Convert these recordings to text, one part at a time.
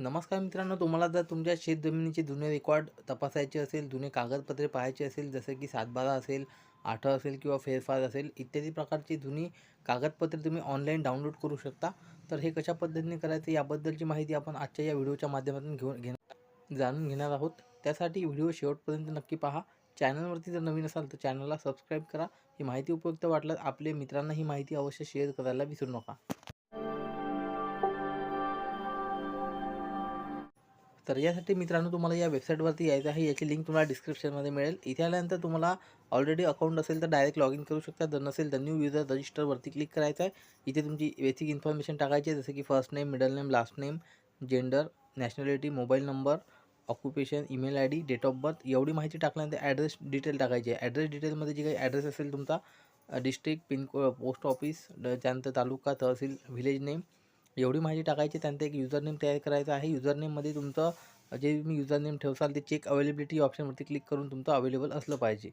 नमस्कार मित्रांनो तुम्हाला जर तुमच्या शेतजमिनीचे जुने रेकॉर्ड तपासायचे असेल जुने कागदपत्रे पाहायचे असेल जसे की सातबारा असेल आठं असेल किंवा फेरफार असेल इत्यादी प्रकारची जुनी कागदपत्रे तुम्ही ऑनलाईन डाउनलोड करू शकता. तर हे कशा पद्धतीने करायचं याबद्दलची माहिती आपण आजच्या या व्हिडिओच्या माध्यमातून घेऊन घेणार जाणून घेणार आहोत. त्यासाठी व्हिडिओ शेवटपर्यंत नक्की पहा. चॅनलवरती जर नवीन असाल तर चॅनलला सबस्क्राईब करा. ही माहिती उपयुक्त वाटल्यास आपल्या मित्रांना ही माहिती अवश्य शेअर करायला विसरू नका. तर यासाठी मित्रांनो तुम्हाला या वेबसाईटवरती यायचं आहे. याची लिंक तुम्हाला डिस्क्रिप्शनमध्ये मिळेल. इथे आल्यानंतर तुम्हाला ऑलरेडी अकाउंट असेल तर डायरेक्ट लॉग इन करू शकता. जर नसेल तर न्यू युजर रजिस्टरवरती क्लिक करायचं आहे. इथे तुमची बेसिक इन्फॉर्मेशन टाकायची आहे. जसं की first name middle name last name gender nationality mobile number occupation email I D date of birth एवढी माहिती टाकल्यानंतर ॲड्रेस डिटेल टाकायची आहे. ॲड्रेस डिटेलमध्ये जे काही ॲड्रेस असेल तुमचा डिस्ट्रिक्ट पिनकोड पोस्ट ऑफिस त्यानंतर तालुका तहसील व्हिलेज नेम एवढी माहिती टाकायची त्यानंतर एक युजर नेम तयार करायचा आहे. युजर नेममध्ये तुमचं जे तुम्ही युजर नेम ठेवसाल ते चेक अवेलेबिलिटी ऑप्शनवरती क्लिक करून तुमचं अवेलेबल असलं पाहिजे.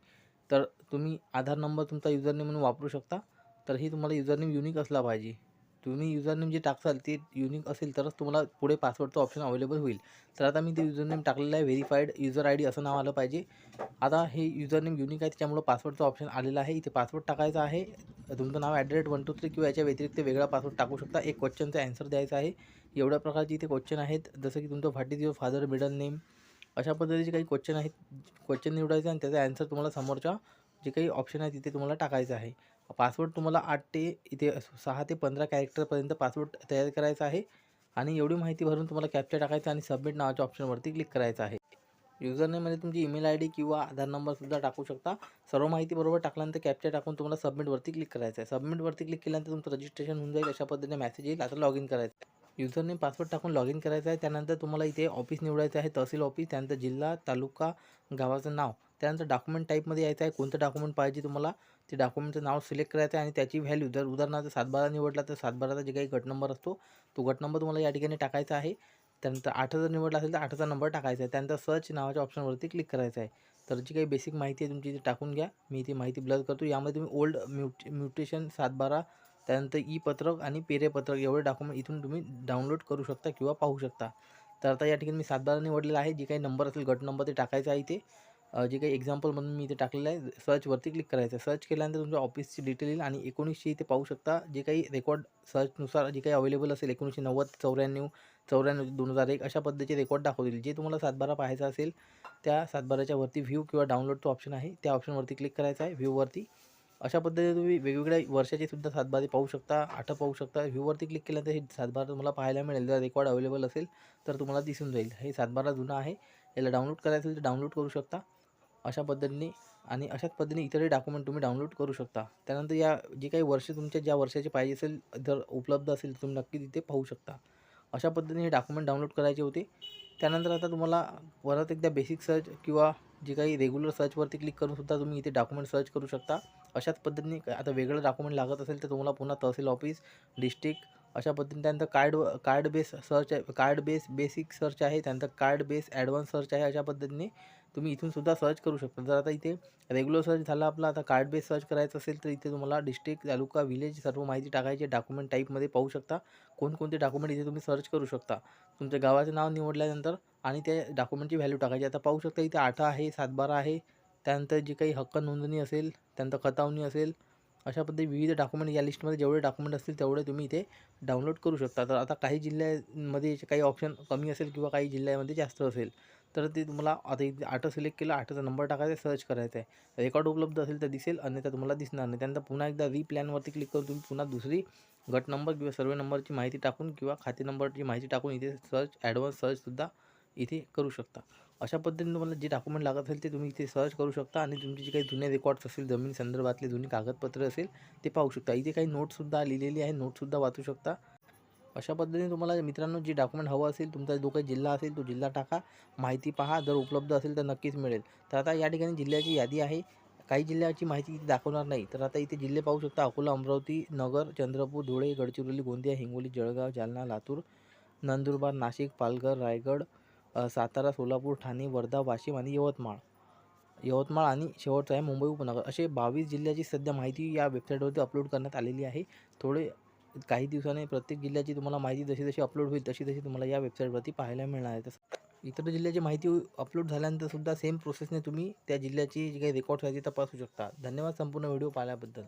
तर तुम्ही आधार नंबर तुमचा युजर नेम म्हणून वापरू शकता. तर ही तुम्हाला युजर नेम युनिक असला पाहिजे. तुम्ही युजरनेम जे टाकसाल ते युनिक असेल तरच तुम्हाला पुढे पासवर्डचं ऑप्शन अवेलेबल होईल. तर आता मी ते युजर नेम टाकलेलं आहे व्हेरीफाईड युजर आय डी असं नाव आलं पाहिजे. आता हे युजरनेम युनिक आहे त्याच्यामुळं पासवर्डचं ऑप्शन आलेलं आहे. इथे पासवर्ड टाकायचा आहे. तुमचं नाव at the rate one two three किंवा याच्या व्यतिरिक्त वेगळा पासवर्ड टाकू शकता. एक क्वेश्चनचा ॲन्सर द्यायचा आहे. एवढ्या प्रकारचे इथे क्वेश्चन आहेत. जसं की तुमचं what is your father middle name अशा पद्धतीचे काही क्वेश्चन आहेत. क्वेश्चन निवडायचं आणि त्याचा ॲन्सर तुम्हाला समोरच्या जे काही ऑप्शन आहे तिथे तुम्हाला टाकायचं आहे. पासवर्ड तुम्हाला आठ ते इथे सहा ते पंधरा कॅरेक्टरपर्यंत पासवर्ड तयार करायचा आहे. आणि एवढी माहिती भरून तुम्हाला कॅप्चर टाकायचं आणि सबमिट नावाच्या ऑप्शनवरती क्लिक करायचं आहे. युजरनेममध्ये तुमची ईमेल आय डी किंवा आधार नंबरसुद्धा टाकू शकता. सर्व माहिती बरोबर टाकल्यानंतर कॅप्चर टाकून तुम्हाला सबमिटवरती क्लिक करायचं आहे. सबमिटवरती क्लिक केल्यानंतर तुमचं रजिस्ट्रेशन होऊन जाईल. अशा पद्धतीने मेसेज येईल. आता लॉग इन करायचं आहे. युजरनेम पासवर्ड टाकून लॉग इन करायचं आहे. त्यानंतर तुम्हाला इथे ऑफिस निवडायचं आहे. तहसील ऑफिस त्यानंतर जिल्हा तालुका गावाचं नाव. त्यानंतर डॉक्युमेंट टाईपमध्ये यायचं आहे. कोणतं डॉक्युमेंट पाहिजे तुम्हाला? ते डॉक्युमेंटचं नाव सिलेक्ट करायचं आहे आणि त्याची व्हॅल्यू जर उदाहरणार्थ सातबारा निवडला तर सातबाराचा जे काही गट नंबर असतो तो गट नंबर तुम्हाला या ठिकाणी टाकायचा आहे. त्यानंतर आठ जर निवडला असेल तर आठचा नंबर टाकायचा आहे. त्यानंतर सर्च नावाच्या ऑप्शनवरती क्लिक करायचं आहे. तर जी काही बेसिक माहिती आहे तुमची ती टाकून घ्या. मी ती माहिती ब्लर करतो. यामध्ये तुम्ही ओल्ड म्युट म्युटेशन सातबारा त्यानंतर ई पत्रक आणि पेरे पत्रक एवढे डॉक्युमेंट इथून तुम्ही डाउनलोड करू शकता किंवा पाहू शकता. तर आता या ठिकाणी मी सातबारा निवडलेला आहे. जे काही नंबर असेल गट नंबर ते टाकायचा आहे इथे. जे काही एक्झाम्पल म्हणून मी इथे टाकलेलं आहे सर्चवरती क्लिक करायचं आहे. सर्च केल्यानंतर तुमच्या ऑफिसची डिटेल येईल आणि एकोणीसशे इथे पाहू शकता जे काही रेकॉर्ड सर्चनुसार जे काही अवेलेबल असेल एकोणीसशे नव्वद चौऱ्याण्णव चौऱ्याण्णव दोन हजार एक अशा पद्धतीचे रेकॉर्ड दाखवतील. जे तुम्हाला सातबारा पाहायचा असेल त्या सातबाराच्या वरती व्ह्यू किंवा डाउनलोडचं ऑप्शन आहे. त्या ऑप्शनवरती क्लिक करायचं आहे व्ह्यूवरती अशा पद्धतीने तुम्ही वेगवेगळ्या वर्षाचे सुद्धा सातबारे पाहू शकता आठ पाहू शकता. व्ह्यूवरती क्लिक केल्यानंतर हे सातबारा तुम्हाला पाहायला मिळेल. जर रेकॉर्ड अवेलेबल असेल तर तुम्हाला दिसून जाईल. हे सातबारा जुना आहे. याला डाउनलोड करायचं असेल तर डाउनलोड करू शकता. अशा पद्धतीने आणि अशाच पद्धतीने इतरही डॉक्युमेंट तुम्ही डाउनलोड करू शकता. त्यानंतर या जे काही वर्ष तुमच्या ज्या वर्षाचे पाहिजे असेल जर उपलब्ध असेल तर तुम्ही नक्की तिथे पाहू शकता. अशा पद्धतीने हे डॉक्युमेंट डाउनलोड करायचे होते. त्यानंतर आता तुम्हाला परत एकदा बेसिक सर्च किंवा जे काही रेग्युलर सर्चवरती क्लिक करूनसुद्धा तुम्ही इथे डॉक्युमेंट सर्च करू शकता. अशाच पद्धतीने आता वेगळं डॉक्युमेंट लागत असेल तर तुम्हाला पुन्हा तहसील ऑफिस डिस्ट्रिक्ट अशा पद्धतीने त्यानंतर कार्ड कार्ड बेस सर्च आहे कार्ड बेस बेसिक सर्च आहे त्यानंतर कार्ड बेस ॲडव्हान्स सर्च आहे अशा पद्धतीने. तुम्ही इथून सुद्धा सर्च करू शकता. जर आता इथे रेग्युलर सर्च झाला आपला आता कार्ड बेस सर्च करायचं असेल तर इथे तुम्हाला डिस्ट्रिक्ट तालुका विलेज सर्व माहिती टाकायची डॉक्युमेंट टाईपमध्ये पाहू शकता. कोणकोणते डॉक्युमेंट इथे तुम्ही सर्च करू शकता. तुमच्या गावाचं नाव निवडल्यानंतर आणि त्या डॉक्युमेंटची व्हॅल्यू टाकायची. आता पाहू शकता इथे आठा आहे सातबारा आहे. त्यानंतर जी काही हक्क नोंदणी असेल त्यानंतर खतावणी असेल अशा पद्धती विविध डॉक्युमेंट या लिस्टमध्ये जेवढे डॉक्युमेंट असतील तेवढे तुम्ही इथे डाउनलोड करू शकता. तर आता काही जिल्ह्यामध्ये काही ऑप्शन कमी असेल किंवा काही जिल्ह्यामध्ये जास्त असेल तर ते तुम्हाला आता इथे आटो सिलेक्ट केलं आटोचा नंबर टाकायचा सर्च करायचा आहे. रेकॉर्ड उपलब्ध असेल तर दिसेल अन्यथा तुम्हाला दिसणार नाही. त्यानंतर पुन्हा एकदा रिप्लॅनवरती क्लिक करून तुम्ही पुन्हा दुसरी गट नंबर किंवा सर्वे नंबरची माहिती टाकून किंवा खाते नंबरची माहिती टाकून इथे सर्च ॲडव्हान्स सर्चसुद्धा इथे करू शकता. अशा पद्धतीने तुम्हाला जे डॉक्युमेंट लागत असेल ते तुम्ही इथे सर्च करू शकता आणि तुमचे जे काही जुने रेकॉर्ड्स असतील जमीन संदर्भातले जुनी कागदपत्र असेल ते पाहू शकता. इथे काही नोटसुद्धा लिहिलेली आहे नोटसुद्धा वाचू शकता. अशा पद्धतीने तुम्हाला मित्रांनो जी डॉक्युमेंट हवं असेल तुमचा जो काही जिल्हा असेल तो जिल्हा टाका. माहिती पहा. जर उपलब्ध असेल तर नक्कीच मिळेल. तर आता या ठिकाणी जिल्ह्याची यादी आहे. काही जिल्ह्याची माहिती इथे दाखवणार नाही. तर आता इथे जिल्हे पाहू शकता. अकोला अमरावती नगर चंद्रपूर धुळे गडचिरोली गोंदिया हिंगोली जळगाव जालना लातूर नंदुरबार नाशिक पालघर रायगड सातारा सोलापूर ठाणे वर्धा वाशिम आणि यवतमाळ. यवतमाळ आणि शेवटचं आहे मुंबई उपनगर. असे बावीस जिल्ह्याची सध्या माहिती या वेबसाईटवरती अपलोड करण्यात आलेली आहे. थोडे काही दिवसाने प्रत्येक जिल्ह्याची तुम्हाला माहिती जशी जशी अपलोड होईल तशी तशी तुम्हाला या वेबसाईटवरती पाहायला मिळणार आहे. तसं इतर जिल्ह्याची माहिती अपलोड झाल्यानंतर सुद्धा सेम प्रोसेसने तुम्ही त्या जिल्ह्याची जी काही रेकॉर्ड्स आहे ती तपासू शकता. धन्यवाद संपूर्ण व्हिडिओ पाहिल्याबद्दल.